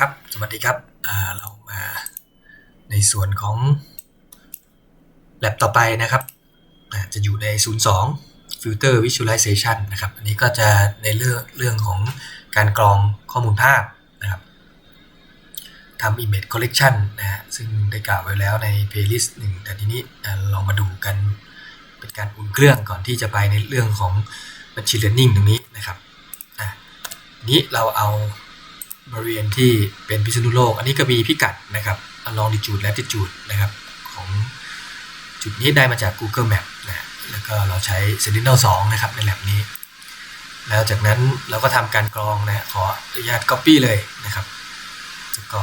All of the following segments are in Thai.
ครับ สวัสดีครับ เรามาในส่วนของแลบต่อไปนะครับ จะอยู่ใน 02 Filter Visualization นะครับ อันนี้ก็จะในเรื่องเรื่องของการกรองข้อมูลภาพนะครับทำ Image Collection นะฮะ ซึ่งได้กล่าวไว้แล้วใน playlist หนึ่ง แต่ทีนี้ลองมาดูกันเป็นการอุ่นเครื่องก่อนที่จะไปในเรื่องของ Machine Learning ตรงนี้นะครับนี้เราเอา บริเวณที่เป็นพิษณุโลก อันนี้ก็มีพิกัดนะครับ longitude latitude นะครับของจุดนี้ได้มาจาก Google Map นะแล้วก็เราใช้ Sentinel 2 นะครับในแลบนี้ แล้วจากนั้นเราก็ทำการกรองนะขออนุญาต Copy เลยนะครับแล้วก็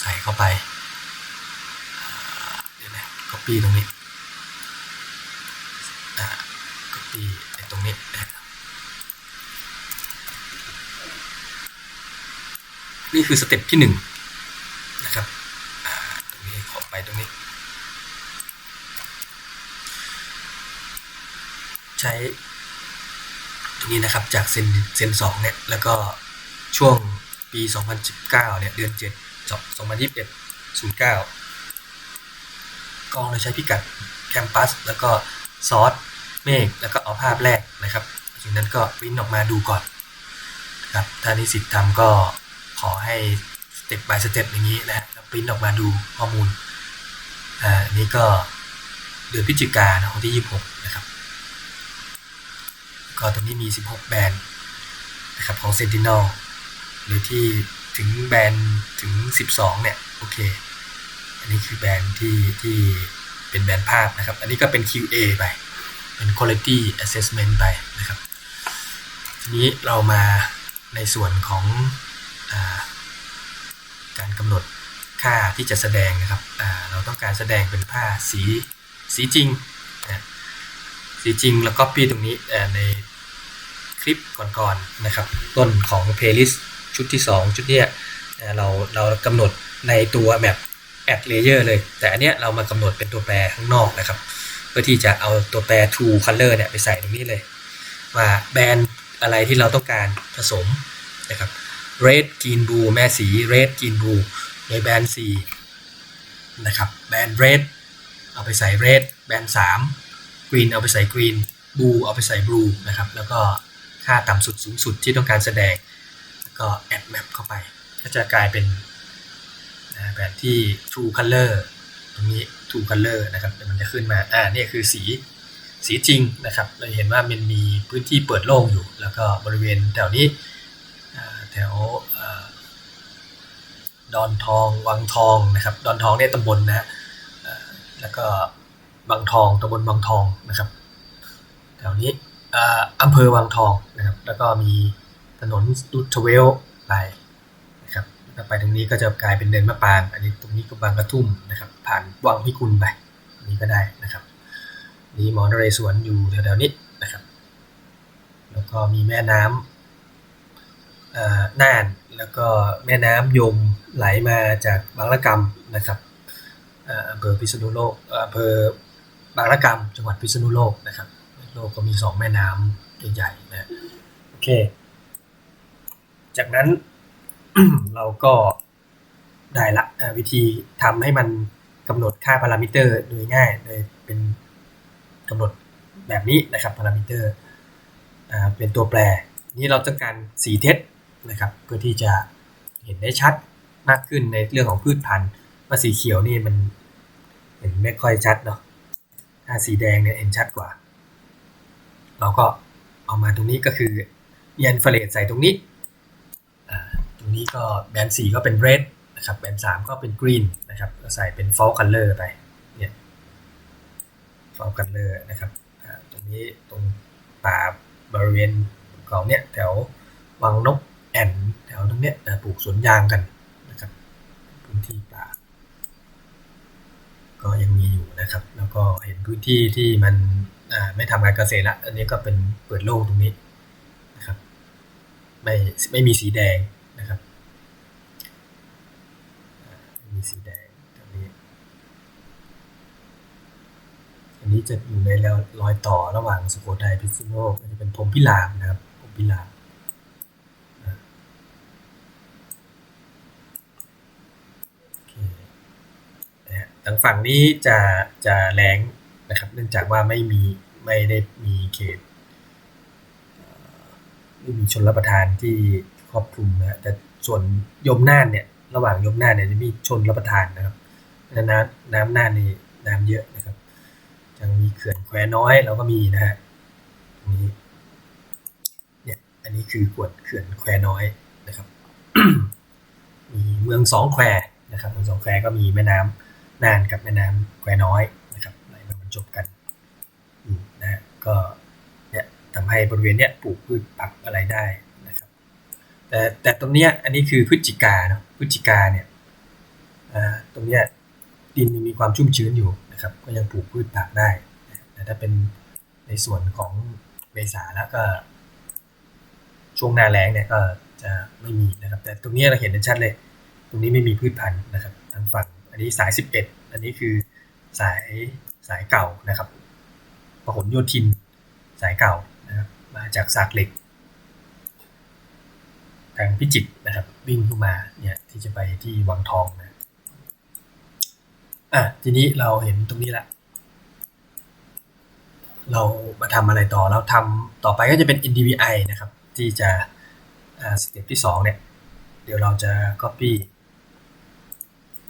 ใส่เข้าไปเดี๋ยวนะ Copy ตรงนี้อ่า Copy ตรงนี้นะ นี่คือสเต็ปที่หนึ่งนะครับตรงนี้ขอไปตรงนี้ ใช้ตรงนี้นะครับจากเซนเซนสองเนี่ยแล้วก็ช่วงปี 2019เนี่ยเดือน7 2021 09 กองเราใช้พิกัดแคมปัสแล้วก็ซอสเมฆแล้วก็เอาภาพแรกนะครับจากนั้นก็ปริ้นออกมาดูก่อนนะครับถ้านิสิตทำก็ อให้สเต็ป by สเต็ปอย่างนี้นะแล้วปริ้นออกมาดูข้อมูลอ่านนี้ก็เดือนพฤศจิกายนะวันที่ 26 นะครับ ก็ตรงนี้มี 16 แบรนด์นะครับของ Sentinel หรือที่ถึงแบรนด์ถึง 12 เนี่ย โอเค อันนี้คือแบรนด์ที่ที่เป็นแบรนด์ภาพนะครับ อันนี้ก็เป็น QA ไป เป็น Quality Assessment ไปนะครับ ทีนี้เรามาในส่วนของ การกำหนดค่าที่จะแสดงนะครับเราต้องการแสดงเป็นผ้าสีสีจริงนะสีจริงแล้วก็ปีตรงนี้ในคลิปก่อนๆนะครับ ต้นของ playlist ชุดที่ 2 ชุดเนี้ยอ่เราเรากำหนดในตัวแบบ add layer เลย แต่อันเนี้ยเรามากำหนดเป็นตัวแปรข้างนอกนะครับ เพื่อที่จะเอาตัวแปร true color เนี่ยไปใส่ตรงนี้เลย ว่าแบรนด์อะไรที่เราต้องการผสมนะครับ red green blue แม่สี red green blue ในแบรนด์ 4 นะครับ แบรนด์ red เอาไปใส่ red แบรนด์3 green เอาไปใส่ Green บูเอาไปใส่ blue นะครับ แล้วก็ค่าต่ำสุดสูงสุดที่ต้องการแสดง แล้วก็ add map เข้าไป ก็จะกลายเป็นแบบที่ true color ตรงนี้ true color นะครับมันจะขึ้นมา อ่านี่คือสีสีจริงนะครับ เราเห็นว่ามันมีพื้นที่เปิดโล่งอยู่ แล้วก็บริเวณแถวนี้ แถวอดอนทองวังทองนะครับดอนทองเนี่ยตำบลนะฮะแล้วก็บางทองตำบลบางทองนะครับแถวนี้อ่าอำเภอวังทองนะครับ แล้วก็มีถนนรูทเวลไปนะครับไปตรงนี้ก็จะกลายเป็นเนินมะปราง อันนี้ตรงนี้ก็บางกระทุ่มนะครับ ผ่านวังพิกุลไปนี้ก็ได้นะครับนี่หมอนเรศวรอยู่แถวๆนี้นะครับ แล้วก็มีแม่น้ำเอ่อ น่าน แล้วก็แม่น้ำยมไหลมาจากบางละกำนะครับอำเภอพิษณุโลกอำเภอบางละกำจังหวัดพิษณุโลกนะครับ โลกก็มีสองแม่น้ำใหญ่ๆนะโอเค จากนั้นเราก็ได้ละวิธีทำให้มันกำหนดค่าพารามิเตอร์โดยง่ายโดยเป็นกำหนดแบบนี้นะครับพารามิเตอร์เป็นตัวแปร นี้เราต้องการสีเทส นะครับ เพื่อที่จะเห็นได้ชัดมากขึ้นในเรื่องของพืชพันธุ์ว่าสีเขียวนี่มันเห็นไม่ค่อยชัดเนาะถ้าสีแดงเนี่ยเห็นชัดกว่า เราก็เอามาตรงนี้ก็คือเอียนฟลเรตใส่ตรงนี้ ตรงนี้ก็แบนสีก็เป็น red นะครับแบนสามก็เป็น green นะครับใส่เป็น fall color ไปเนี่ยฟอลกันเลอร์นะครับตรงนี้ตรงป่าบริเวณเขาเนี่ยแถววังนก แอนแถวตรงเนี้ยปลูกสวนยางกันนะครับพื้นที่ป่า ก็ยังมีอยู่นะครับ แล้วก็เห็นพื้นที่ที่มันไม่ทำการเกษตรละอันนี้ก็เป็นเปิดโล่งตรงนี้นะครับ ไม่ไม่มีสีแดงนะครับมีสีแดงตรงนี้อันนี้จะอยู่ในรอยต่อระหว่างสุโขทัยพิษณุโลกจะเป็นพรมพิรามนะครับพรมพิรามอ่า ทางฝั่งนี้จะจะแรงนะครับ เนื่องจากว่าไม่มีไม่ได้มีเขตไม่มีชนรับประทานที่ครอบคลุมนะแต่ส่วนยมน่านเนี่ย ระหว่างยมน่านเนี่ยจะมีชนรับประทานนะครับเพราะฉะนั้นน้ำน้ำน่านนี่น้ำเยอะนะครับยังมีเขื่อนแควน้อยเราก็มีนะฮะตรงนี้เนี่ยอันนี้คือกวดเขื่อนแควน้อยนะครับ มีเมืองสองแควนะครับเมืองสองแควก็มีแม่น้ำ น่านกับแม่น้ำแควน้อยนะครับไหลมาบรรจบกันอยู่นะฮะก็เนี่ยทำให้บริเวณเนี้ยปลูกพืชผักอะไรได้นะครับ แต่แต่ตรงเนี้ยอันนี้คือพฤศจิกาเนาะพฤศจิกาเนี่ยอ่าตรงเนี้ยดินยังมีความชุ่มชื้นอยู่นะครับ ก็ยังปลูกพืชผักได้นะแต่ถ้าเป็นในส่วนของเมษาแล้วก็ ช่วงหน้าแล้งเนี่ยก็จะไม่มีนะครับ แต่ตรงนี้เราเห็นได้ชัดเลย ตรงนี้ไม่มีพืชพันธุ์นะครับทางฝั่ง อันนี้สาย 11 อันนี้คือสายสายเก่านะครับพหลโยธินสายเก่านะครับมาจากสากเหล็ก ทางพิจิตรนะครับวิ่งขึ้นมาเนี่ยที่จะไปที่วังทองนะอะทีนี้เราเห็นตรงนี้ละเรามาทำอะไรต่อเราทำต่อไปก็จะเป็น NDVI นะครับ ที่จะสเต็ปที่2เนี่ย เดี๋ยวเราจะ Copy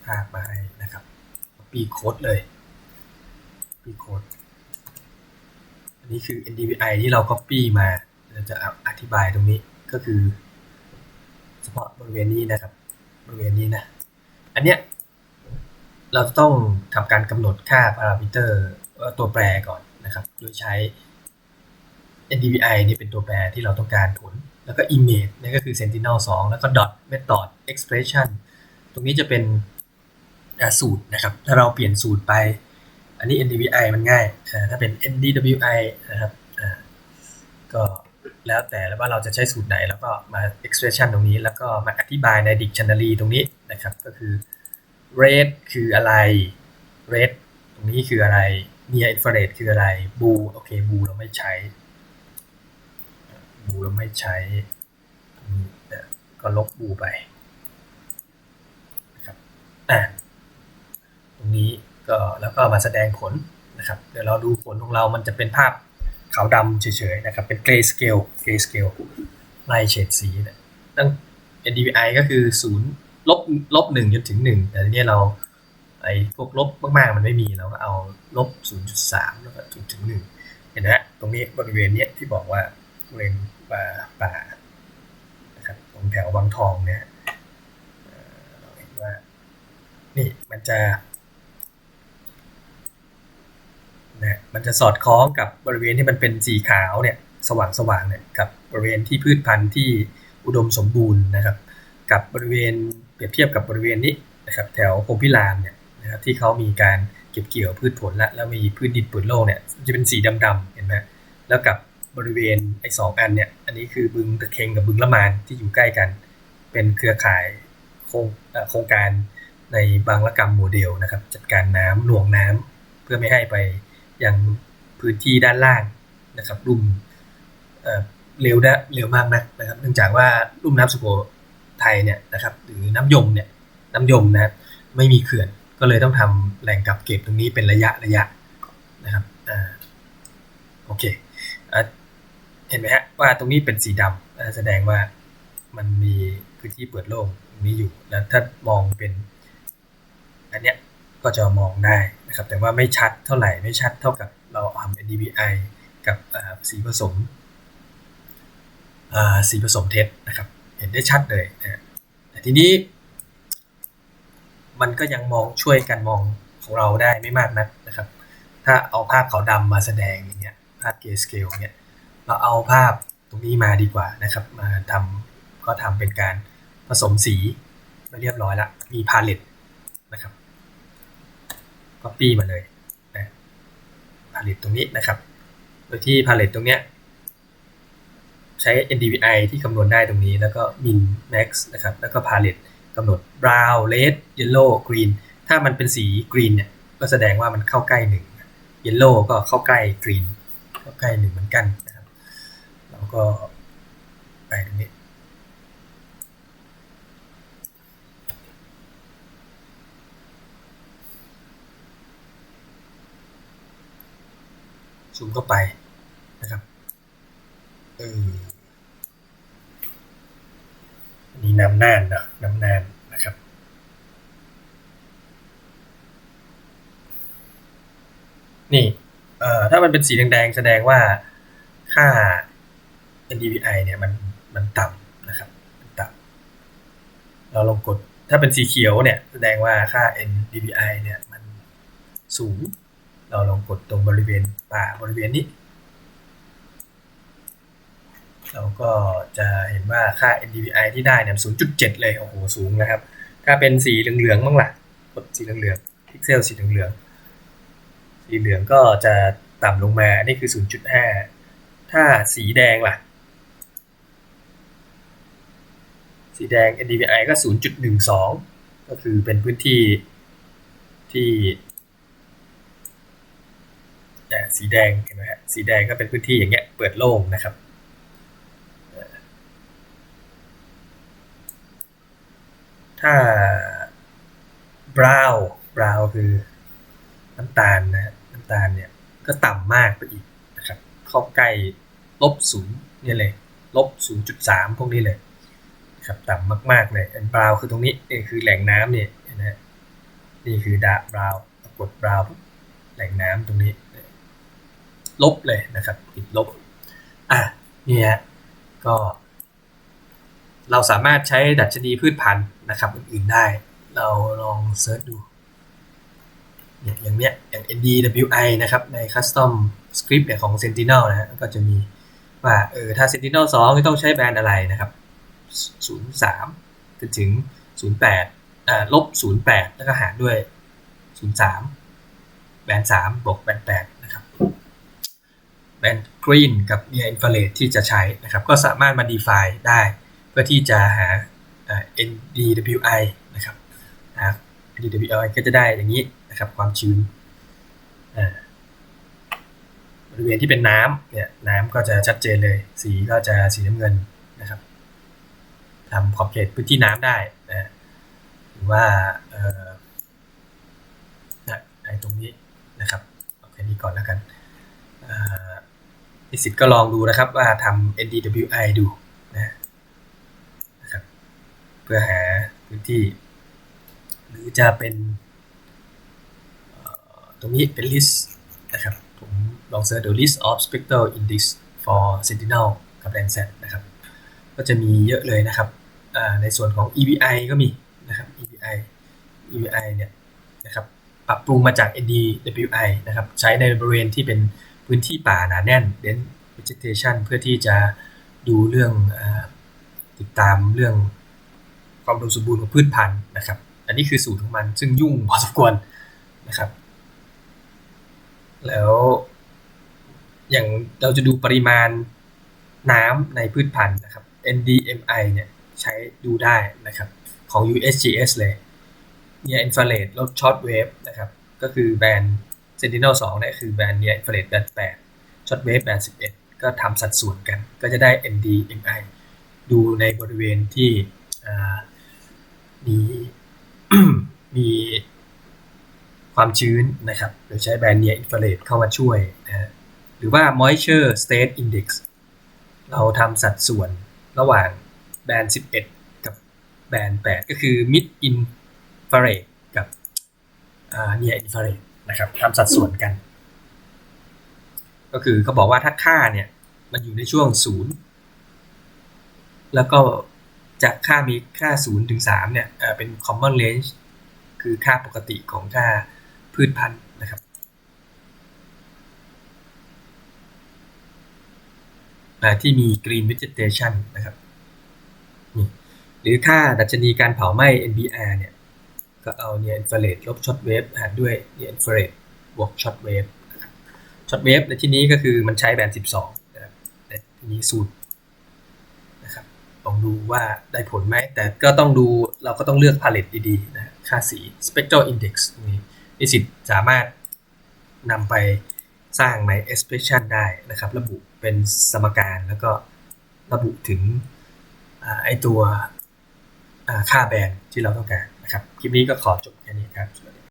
ภาพมาให้นะครับ Copy โค้ดเลย Copy โค้ดอันนี้คือ NDVI ที่เรา Copy มาเราจะอธิบายตรงนี้ก็คือเฉพาะบริเวณนี้นะครับ บริเวณนี้นะ อันเนี้ยเราต้องทำการกำหนดค่าพารามิเตอร์ตัวแปรก่อนนะครับ โดยใช้ NDVI นี่เป็นตัวแปรที่เราต้องการผล แล้วก็ image นี่ก็คือ sentinel 2 แล้วก็ dot method expression ตรงนี้จะเป็น สูตรนะครับ ถ้าเราเปลี่ยนสูตรไป อันนี้ NDVI มันง่าย ถ้าเป็น NDWI นะครับก็แล้วแต่ว่าเราจะใช้สูตรไหน แล้วก็มา expression ตรงนี้ แล้วก็มาอธิบายใน dictionary ตรงนี้นะครับ ก็คือ red คืออะไร red ตรงนี้คืออะไร near infrared คืออะไร blue โอเค blue เราไม่ใช้บูเราไม่ใช้ ก็ลบบูไปนะครับอ่า นี้ก็แล้วก็มาแสดงผลนะครับ เดี๋ยวเราดูผลของเรามันจะเป็นภาพขาวดำเฉยๆนะครับ เป็น gray scale gray scale ไล่เฉดสีนะตั้ง NDVI ก็คือ0ลบลบ1จนถึง1แต่ทีนี้เราไอ้พวกลบมากๆมันไม่มีเราก็เอาลบ0.3แล้วก็จนถึง1เห็นไหมตรงนี้บริเวณเนี้ยที่บอกว่าบริเวณป่าป่านะครับตรงแถววังทองเนี่ยเราเห็นว่านี่มันจะ นะมันจะสอดคล้องกับบริเวณที่มันเป็นสีขาวเนี่ยสว่างสว่างเนี่ยกับบริเวณที่พืชพันธุ์ที่อุดมสมบูรณ์นะครับ กับบริเวณเปรียบเทียบกับบริเวณนี้นะครับแถวพงพิรามเนี่ยนะครับที่เขามีการเก็บเกี่ยวพืชผลและแล้วมีพืชดินปืนโลกเนี่ยจะเป็นสีดำๆเห็นไหมแล้วกับบริเวณไอ้สองอันเนี่ยอันนี้คือบึงตะเคงกับบึงละมานที่อยู่ใกล้กัน เป็นเครือข่ายโครงโครงการในบางละกรรมโมเดลนะครับ จัดการน้ำหน่วงน้ำเพื่อไม่ให้ไป อยังพื้นที่ด้านล่างนะครับรุ่มเร็วได้เร็วมากนะนะครับ เนื่องจากว่ารุ่มน้ำสุโขทัยเนี่ยนะครับหรือน้ำยมเนี่ยน้ำยมนะไม่มีเขื่อนก็เลยต้องทำแหล่งกักเก็บตรงนี้เป็นระยะระยะนะครับอ่าโอเคเห็นไหมฮะว่าตรงนี้เป็นสีดำแสดงว่ามันมีพื้นที่เปิดโล่งตรงนี้อยู่แล้วถ้ามองเป็น ก็จะมองได้นะครับแต่ว่าไม่ชัดเท่าไหร่ไม่ชัดเท่ากับเราทำ NDVI กับสีผสมสีผสมเท็จนะครับ เห็นได้ชัดเลยนะแต่ทีนี้ มันก็ยังมองช่วยกันมองของเราได้ไม่มากนักนะครับ ถ้าเอาภาพขาวดำมาแสดงอย่างเงี้ยภาพเกสเกลเนี่ยเราเอาภาพตรงนี้มาดีกว่านะครับ มาทำก็ทำเป็นการผสมสีมาเรียบร้อยละมีพาเลตนะครับ ก็ปี้มาเลยนะพาเลตตรงนี้นะครับ โดยที่พาเลตตรงเนี้ยใช้ NDVI ที่คำนวณได้ตรงนี้ แล้วก็ min max นะครับ แล้วก็ palette กำหนด brown red yellow green ถ้ามันเป็นสี green เนี่ย ก็แสดงว่ามันเข้าใกล้หนึ่ง yellow ก็เข้าใกล้ green เข้าใกล้หนึ่งเหมือนกันนะครับ แล้วก็ไปตรงนี้ ซูมเข้าไปนะครับเออนี่น้ำน่านนะน้ำน่านนะครับ นี่เอ่อถ้ามันเป็นสีแดงๆแสดงว่าค่า NDVI เนี่ยมันมันต่ำนะครับต่ำเราลองกดถ้าเป็นสีเขียวเนี่ยแสดงว่าค่า NDVI เนี่ยมันสูง เราลองกดตรงบริเวณป่าบริเวณนี้ เราก็จะเห็นว่าค่า NDVI ที่ได้เนี่ย0.7 เลย โอ้โห สูงนะครับ ถ้าเป็นสีเหลืองๆบ้างล่ะ กดสีเหลืองๆพิกเซลสีเหลืองๆสีเหลืองก็จะต่ำลงมานี่คือ 0.5 ถ้าสีแดงล่ะ สีแดง NDVI ก็ 0.12 ก็คือเป็นพื้นที่ที่ สีแดงเห็นไหมฮะสีแดงก็เป็นพื้นที่อย่างเงี้ยเปิดโล่งนะครับถ้า brown brown คือน้ำตาลนะน้ำตาลเนี่ยก็ต่ำมากไปอีกนะครับ เข้าใกล้ลบศูนย์นี่เลยลบ0.3พวกนี้เลยครับต่ำมาก ๆ เลยอันบราวคือตรงนี้นี่คือแหล่งน้ำเนี่ยนะนี่คือดาบราวกดบราวแหล่งน้ำตรงนี้ ลบเลยนะครับ ติดลบ อะนี่ยก็ เราสามารถใช้ดัชนีพืชพันธุ์นะครับ อื่นๆได้ เราลองเซิร์ชดูเนี่ยอย่างเนี้ยอย่าง NDWI นะครับ ใน Custom Script เนี่ยของ Sentinel นะฮะก็จะมีว่าเออถ้า Sentinel 2ต้องใช้แบรนด์อะไรนะครับ 03จนถึง 08อ่าลบ 08 แล้วก็หารด้วย 03 แบรนด์ 3บวกแบรนด์8 นะครับแบนกรีนกับ near infrared ที่จะใช้นะครับ ก็สามารถมา define ได้ เพื่อที่จะหา NDWI นะครับหา NDWI ก็จะได้อย่างนี้นะครับ ความชื้นบริเวณที่เป็นน้ำเนี่ยน้ำก็จะชัดเจนเลย สีก็จะสีน้ำเงินนะครับทำขอบเขตพื้นที่น้ำได้นะหรือว่าเนตรงนี้นะครับเอาแค่นี้ก่อนแล้วกัน นิสิตก็ลองดูนะครับว่าทำ NDWI ดูนะครับเพื่อหาพื้นที่ หรือจะเป็นตรงนี้เป็น list นะครับผมลองเสิร์ชดู list of spectral index for sentinel กับ Landsat นะครับ ก็จะมีเยอะเลยนะครับในส่วนของ EVI ก็มีนะครับ EVI EVI เนี่ยนะครับปรับปรุงมาจาก NDWI นะครับใช้ในบริเวณที่เป็น พื้นที่ป่าหนาแน่น dense vegetation เพื่อที่จะดูเรื่องอติดตามเรื่องความดมสมบูรณ์ของพืชพันธุ์นะครับ อันนี้คือสูตรของมันซึ่งยุ่งพอสมควรนะครับ แล้วอย่างเราจะดูปริมาณน้ำในพืชพันธุ์นะครับ NDMI เนี่ยใช้ดูได้นะครับ ของ USGS เลยเนี่ยอินฟราเรดลดช็อตเวฟนะครับ ก็คือแบรนด์ Sentinel 2เนี่ยคือแบรนด์เนี่ยอินฟราเรดแบรนด์8ช็อตเวฟแบรนด์11 ก็ทำสัดส่วนกัน ก็จะได้ NDMI ดูในบริเวณที่มีมีความชื้นนะครับ โดยใช้แบรนด์เนียอินฟราเรดเข้ามาช่วยนะหรือว่า moisture state index เราทำสัดส่วนระหว่างแบนด์ 11 กับแบนด์ 8 ก็คือ mid infrared กับ near infrared นะครับทำสัดส่วนกัน ก็คือเขาบอกว่าถ้าค่าเนี่ย มันอยู่ในช่วง0แล้วก็จะค่ามีค่า0ถึง3เนี่ยเป็น common range คือค่าปกติของค่าพืชพันธุ์นะครับที่มี green vegetation นะครับนี่หรือค่าดัชนีการเผาไหม้ NBR เนี่ย ก็เอาเนี่ยอินฟราเรดลบช็อตเวฟหารด้วยเนี่ยอินฟราเรดบวกช็อตเวฟช็อตเวฟในที่นี้ก็คือมันใช้แบนด์ 12นะครับแต่ทีนี้สูตรนะครับลองดูว่าได้ผลไหม แต่ก็ต้องดูเราก็ต้องเลือกพาเลตดีๆนะค่าสี spectral index นี้นิสิตสามารถนำไปสร้างใน expression ได้นะครับ ระบุเป็นสมการแล้วก็ระบุถึงไอตัวค่าแบนด์ที่เราต้องการ ครับคลิปนี้ก็ขอจบแค่นี้ครับ